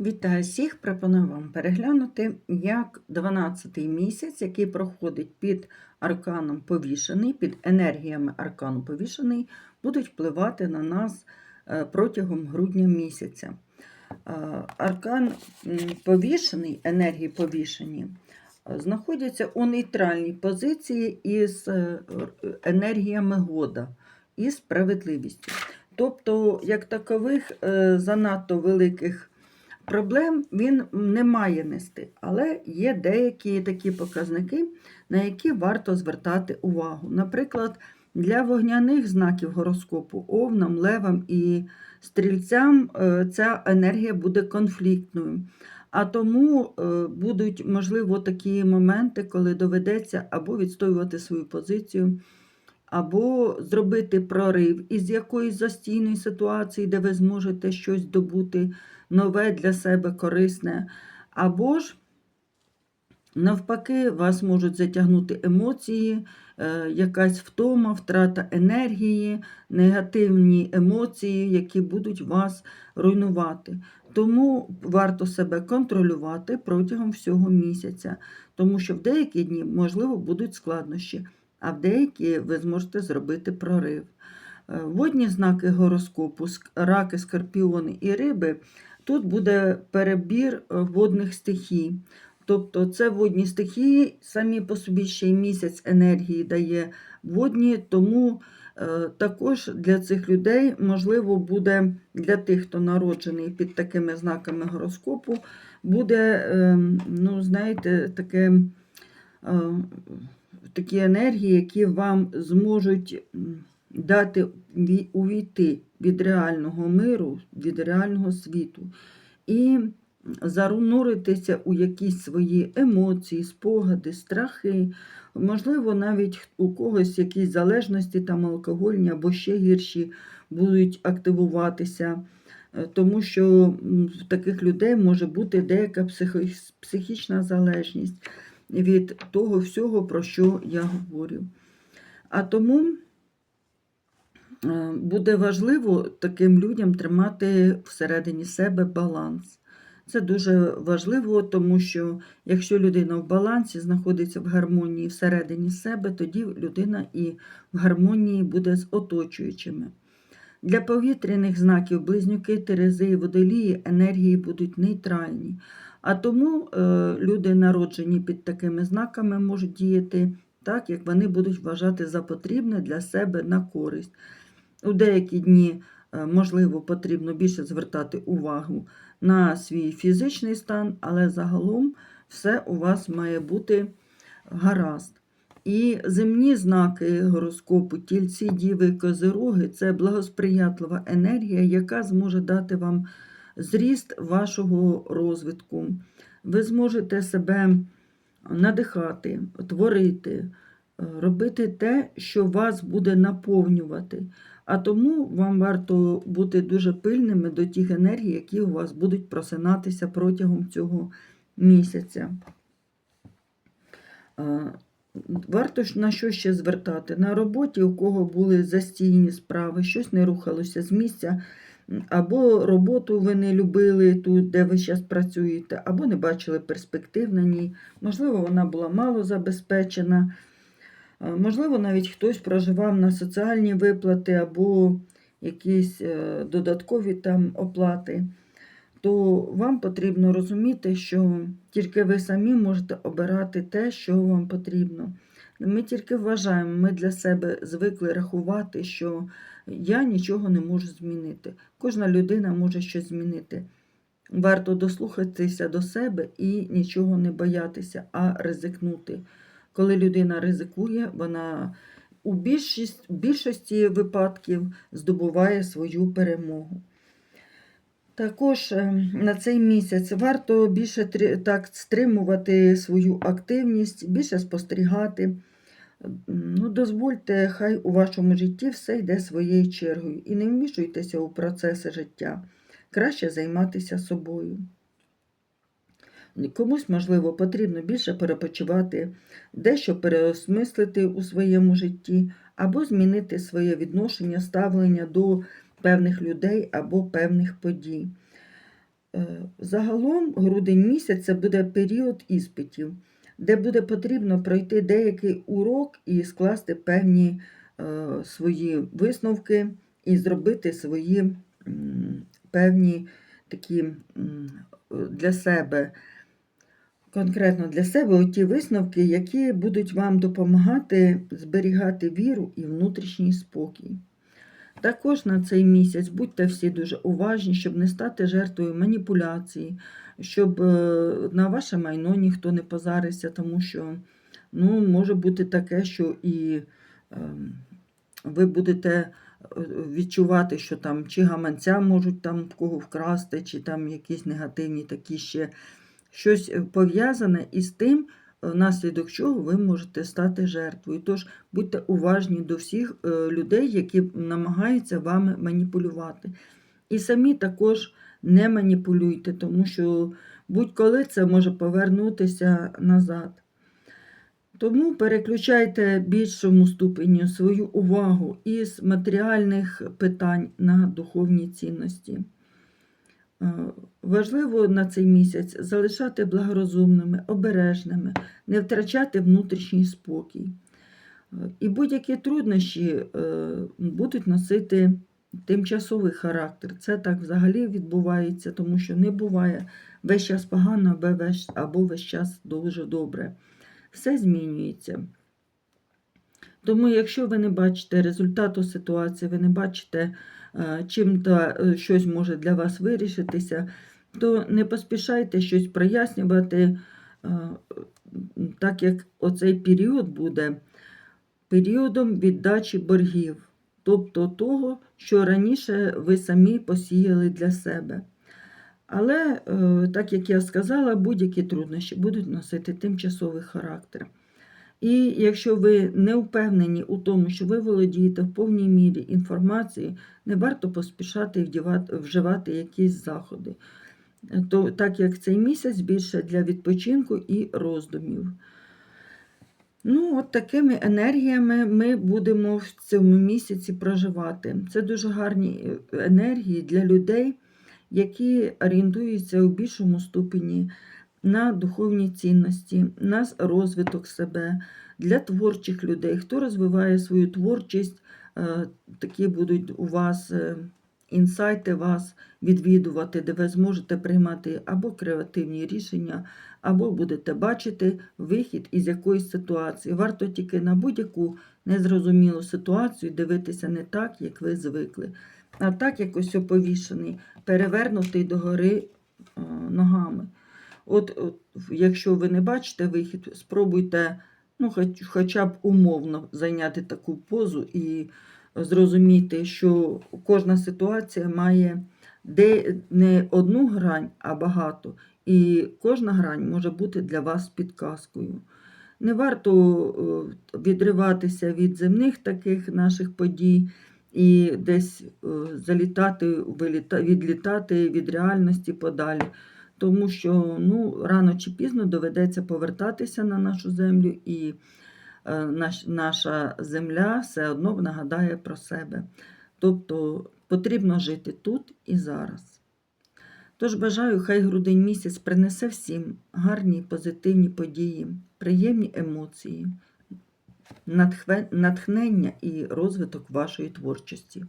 Вітаю всіх! Пропоную вам переглянути, як 12-й місяць, який проходить під арканом повішений, під енергіями аркану повішений, будуть впливати на нас е, протягом грудня місяця. Е, Аркан повішений, енергії повішені, е, знаходяться у нейтральній позиції із енергіями года і справедливістю. Тобто, як такових, занадто великих проблем він не має нести, але є деякі такі показники, на які варто звертати увагу. Наприклад, для вогняних знаків гороскопу овнам, левам і стрільцям е, ця енергія буде конфліктною. А тому е, будуть, можливо, такі моменти, коли доведеться або відстоювати свою позицію, або зробити прорив із якоїсь застійної ситуації, де ви зможете щось добути нове для себе корисне, або ж, навпаки, вас можуть затягнути емоції, е, якась втома, втрата енергії, негативні емоції, які будуть вас руйнувати. Тому варто себе контролювати протягом всього місяця, тому що в деякі дні, можливо, будуть складнощі, а в деякі ви зможете зробити прорив. Е, Водні знаки гороскопу, раки, скорпіони і риби Тут буде перебір е, водних стихій. Тобто це водні стихії, самі по собі ще й місяць енергії дає водні, тому е, також для цих людей, можливо, буде для тих, хто народжений під такими знаками гороскопу, буде, е, ну, знаєте, таке, такі енергії, які вам зможуть дати увійти від реального миру, від реального світу і зануритися у якісь свої емоції, спогади, страхи. Можливо, навіть у когось якісь залежності там алкогольні або ще гірші будуть активуватися, Е, тому що в таких людей може бути деяка психічна залежність від того всього, про що я говорю. А тому буде важливо таким людям тримати всередині себе баланс. Це дуже важливо, тому що якщо людина в балансі знаходиться в гармонії всередині себе, тоді людина і в гармонії буде з оточуючими. Для повітряних знаків близнюки, терези і водолії енергії будуть нейтральні. А тому е, люди, народжені під такими знаками, можуть діяти так, як вони будуть вважати за потрібне для себе на користь. У деякі дні, е, можливо, потрібно більше звертати увагу на свій фізичний стан, але загалом все у вас має бути гаразд. І земні знаки гороскопу, тільці, діви, козироги це благосприятлива енергія, яка зможе дати вам зріст вашого розвитку. Ви зможете себе надихати, творити, робити те, що вас буде наповнювати. А тому вам варто бути дуже пильними до тих енергій, які у вас будуть просинатися протягом цього місяця. Варто на що ще звертати? На роботі, у кого були застійні справи, щось не рухалося з місця, або роботу ви не любили тут, де ви зараз працюєте, або не бачили перспектив на ній. Можливо, вона була мало забезпечена. Е, Можливо, навіть хтось проживав на соціальні виплати або якісь е, додаткові там оплати, то вам потрібно розуміти, що тільки ви самі можете обирати те, що вам потрібно. Ми тільки вважаємо, ми для себе звикли рахувати, що я нічого не можу змінити. Кожна людина може щось змінити. Варто дослухатися до себе і нічого не боятися, а ризикнути. Коли людина ризикує, вона у більшість, більшості випадків здобуває свою перемогу. Також е, на цей місяць варто більше так стримувати свою активність, більше спостерігати. Ну, дозвольте, хай у вашому житті все йде своєю чергою і не вмішуйтеся у процеси життя. Краще займатися собою. Комусь, можливо, потрібно більше перепочивати, дещо переосмислити у своєму житті, або змінити своє відношення, ставлення до певних людей або певних подій. Е, Загалом грудень місяць це буде період іспитів, де буде потрібно пройти деякий урок і скласти певні е, свої висновки і зробити свої певні такі для себе, конкретно для себе, ті висновки, які будуть вам допомагати зберігати віру і внутрішній спокій. Також на цей місяць будьте всі дуже уважні, щоб не стати жертвою маніпуляції, щоб е, на ваше майно ніхто не позарився, тому що ну, може бути таке, що і ем, ви будете е, відчувати, що там чи гаманця можуть там кого вкрасти, чи там якісь негативні такі ще щось е, пов'язане із тим, внаслідок чого ви можете стати жертвою. Тож будьте уважні до всіх е, людей, які намагаються вами маніпулювати. І самі також не маніпулюйте, тому що будь-коли це може повернутися назад. Тому переключайте більшому ступеню свою увагу із матеріальних питань на духовні цінності. Е, Важливо на цей місяць залишати благорозумними, обережними, не втрачати внутрішній спокій. Е, І будь-які труднощі е, будуть носити тимчасовий характер. Це так взагалі відбувається, тому що не буває весь час погано або весь час дуже добре. Все змінюється. Тому, якщо ви не бачите результату ситуації, ви не бачите, е, чим та е, щось може для вас вирішитися, то не поспішайте щось прояснювати, е, так як оцей період буде періодом віддачі боргів, тобто того, що раніше ви самі посіяли для себе. Але, так як я сказала, будь-які труднощі будуть носити тимчасовий характер. І якщо ви не впевнені у тому, що ви володієте в повній мірі інформацією, не варто поспішати вдівати- вживати якісь заходи. То, так як цей місяць більше для відпочинку і роздумів. Ну, от такими енергіями ми будемо в цьому місяці проживати. Це дуже гарні е, енергії для людей, які орієнтуються у більшому ступені на духовні цінності, на розвиток себе, для творчих людей. Хто розвиває свою творчість, е, такі будуть у вас е, інсайти вас відвідувати, де ви зможете приймати або креативні рішення, або будете бачити вихід із якоїсь ситуації. Варто тільки на будь-яку незрозумілу ситуацію дивитися не так, як ви звикли, а так, як ось повішений, перевернутий догори е, ногами. От, от якщо ви не бачите вихід, спробуйте ну, хоч, хоча б умовно зайняти таку позу і зрозуміти, що кожна ситуація має де не одну грань, а багато. І кожна грань може бути для вас підказкою. Не варто е, відриватися від земних таких наших подій і десь е, залітати, відлітати від реальності подалі тому що ну, рано чи пізно доведеться повертатися на нашу землю, і е, наш, наша земля все одно нагадає про себе. Тобто потрібно жити тут і зараз. Тож бажаю, хай грудень місяць принесе всім гарні позитивні події, приємні емоції, натхнення і розвиток вашої творчості.